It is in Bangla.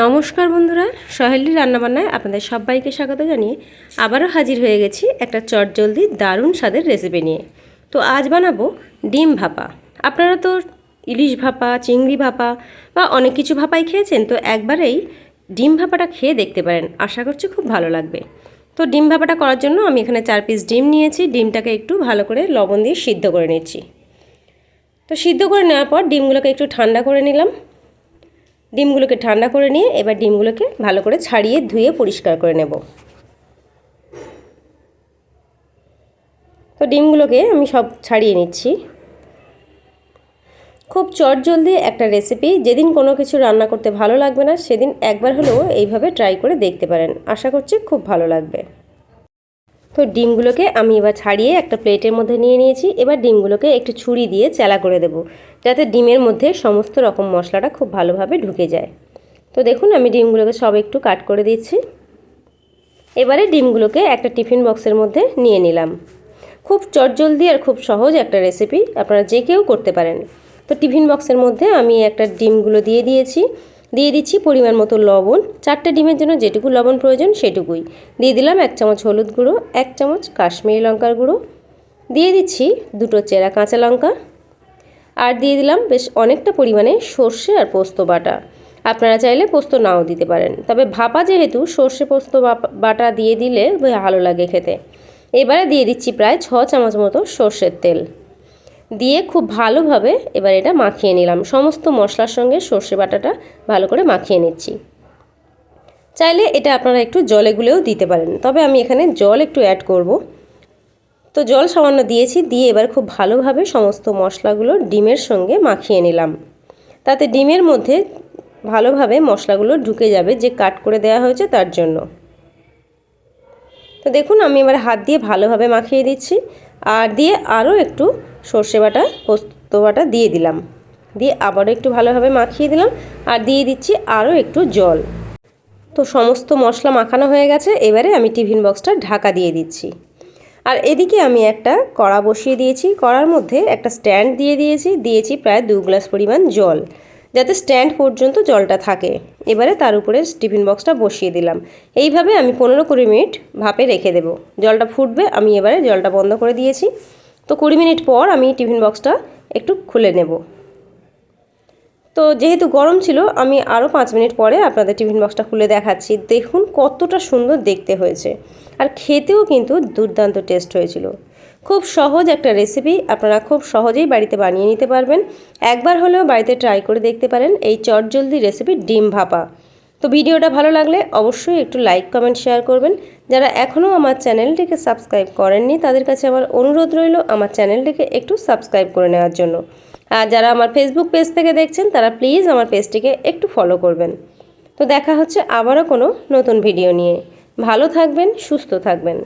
নমস্কার বন্ধুরা, সহেলি রান্নাবান্নায় আপনাদের সবাইকে স্বাগত জানিয়ে আবারও হাজির হয়ে গেছি একটা চটজলদি দারুণ স্বাদের রেসিপি নিয়ে। তো আজ বানাবো ডিম ভাপা। আপনারা তো ইলিশ ভাপা, চিংড়ি ভাপা বা অনেক কিছু ভাপাই খেয়েছেন, তো একবারেই ডিম ভাপাটা খেয়ে দেখতে পারেন। আশা করছি খুব ভালো লাগবে। তো ডিম ভাপাটা করার জন্য আমি এখানে চার পিস ডিম নিয়েছি। ডিমটাকে একটু ভালো করে লবণ দিয়ে সিদ্ধ করে নিচ্ছি। তো সিদ্ধ করে নেওয়ার পর ডিমগুলোকে একটু ঠান্ডা করে নিলাম। ডিমগুলোকে ঠান্ডা করে নিয়ে এবার ডিমগুলোকে ভালো করে ছাড়িয়ে ধুয়ে পরিষ্কার করে নেব। তো ডিমগুলোকে আমি সব ছাড়িয়ে নিচ্ছি। খুব চটজলদি একটা রেসিপি যেদিন কোনো কিছু রান্না করতে ভালো লাগবে না, সেদিন একবার হলেও এইভাবে ট্রাই করে দেখতে পারেন। আশা করছি খুব ভালো লাগবে। তো ডিমগুলোকে আমি এবার ছাড়িয়ে একটা প্লেটের মধ্যে নিয়ে নিয়েছি। এবার ডিমগুলোকে একটু ছুরি দিয়ে চেলা করে দেব, যাতে ডিমের মধ্যে সমস্ত রকম মশলাটা খুব ভালোভাবে ঢুকে যায়। তো দেখুন, আমি ডিমগুলোকে সব একটু কাট করে দিচ্ছি। এবারে ডিমগুলোকে একটা টিফিন বক্সের মধ্যে নিয়ে নিলাম। খুব চটজলদি আর খুব সহজ একটা রেসিপি, আপনারা যে কেউ করতে পারেন। তো টিফিন বক্সের মধ্যে আমি একটা ডিমগুলো দিয়ে দিয়েছি। দিয়ে দিচ্ছি পরিমাণ মতো লবণ। চারটে ডিমের জন্য যেটুকু লবণ প্রয়োজন সেটুকুই। দিয়ে দিলাম এক চামচ হলুদ গুঁড়ো, এক চামচ কাশ্মীরি লঙ্কার গুঁড়ো। দিয়ে দিচ্ছি দুটো চেরা কাঁচা লঙ্কা। আর দিয়ে দিলাম বেশ অনেকটা পরিমাণে সর্ষে আর পোস্ত বাটা। আপনারা চাইলে পোস্ত নাও দিতে পারেন। তবে ভাপা যেহেতু, সর্ষে পোস্ত বাটা দিয়ে দিলে ভালো লাগে খেতে। এবারে দিয়ে দিচ্ছি প্রায় ছ চামচ মতো সর্ষের তেল। দিয়ে খুব ভালোভাবে এবার এটা মাখিয়ে নিলাম। সমস্ত মশলার সঙ্গে সর্ষে বাটাটা ভালো করে মাখিয়ে নিচ্ছি। চাইলে এটা আপনারা একটু জলে গুলেও দিতে পারেন। তবে আমি এখানে জল একটু অ্যাড করব। তো জল সামান্য দিয়েছি, দিয়ে এবার খুব ভালোভাবে সমস্ত মশলাগুলো ডিমের সঙ্গে মাখিয়ে নিলাম। তাতে ডিমের মধ্যে ভালোভাবে মশলাগুলো ঢুকে যাবে, যে কাট করে দেওয়া হয়েছে তার জন্য। তো দেখুন, আমি এবার হাত দিয়ে ভালোভাবে মাখিয়ে দিচ্ছি। আর দিয়ে আরও একটু সর্ষে বাটা, পোস্ত বাটা দিয়ে দিলাম। দিয়ে আবারও একটু ভালোভাবে মাখিয়ে দিলাম আর দিয়ে দিচ্ছি আরও একটু জল। তো সমস্ত মশলা মাখানো হয়ে গেছে, এবারে আমি টিফিন বক্সটা ঢাকা দিয়ে দিচ্ছি। আর এদিকে আমি একটা কড়া বসিয়ে দিয়েছি, কড়ার মধ্যে একটা স্ট্যান্ড দিয়ে দিয়েছি দিয়েছি প্রায় দু গ্লাস পরিমাণ জল। যাতে স্ট্যান্ড পর্যন্ত জলটা থাকে। এবারে তার উপরে টিফিন বক্সটা বসিয়ে দিলাম। এইভাবে আমি পনেরো কুড়ি মিনিট ভাপে রেখে দেবো। জলটা ফুটবে, আমি এবারে জলটা বন্ধ করে দিয়েছি। তো কুড়ি মিনিট পর আমি টিফিন বক্সটা একটু খুলে নেব। তো যেহেতু গরম ছিল, আমি আরও পাঁচ মিনিট পরে আপনাদের টিফিন বক্সটা খুলে দেখাচ্ছি। দেখুন কতটা সুন্দর দেখতে হয়েছে। আর খেতেও কিন্তু দুর্দান্ত টেস্ট হয়েছিল। খুব সহজ একটা রেসিপি আপনারা খুব সহজেই বাড়িতে বানিয়ে নিতে পারবেন। একবার হলেও বাড়িতে ট্রাই করে দেখতে পারেন এই চটজলদি রেসিপি ডিম ভাপা। তো ভিডিওটা ভালো লাগলে অবশ্যই একটু লাইক কমেন্ট শেয়ার করবেন। যারা এখনও আমার চ্যানেলটিকে সাবস্ক্রাইব করেননি, তাদের কাছে আমার অনুরোধ রইল আমার চ্যানেলটিকে একটু সাবস্ক্রাইব করে নেওয়ার জন্য। আর যারা আমার ফেসবুক পেজ থেকে দেখছেন, তারা প্লিজ আমার পেজটিকে একটু ফলো করবেন। তো দেখা হচ্ছে আবারও কোনো নতুন ভিডিও নিয়ে। ভালো থাকবেন, সুস্থ থাকবেন।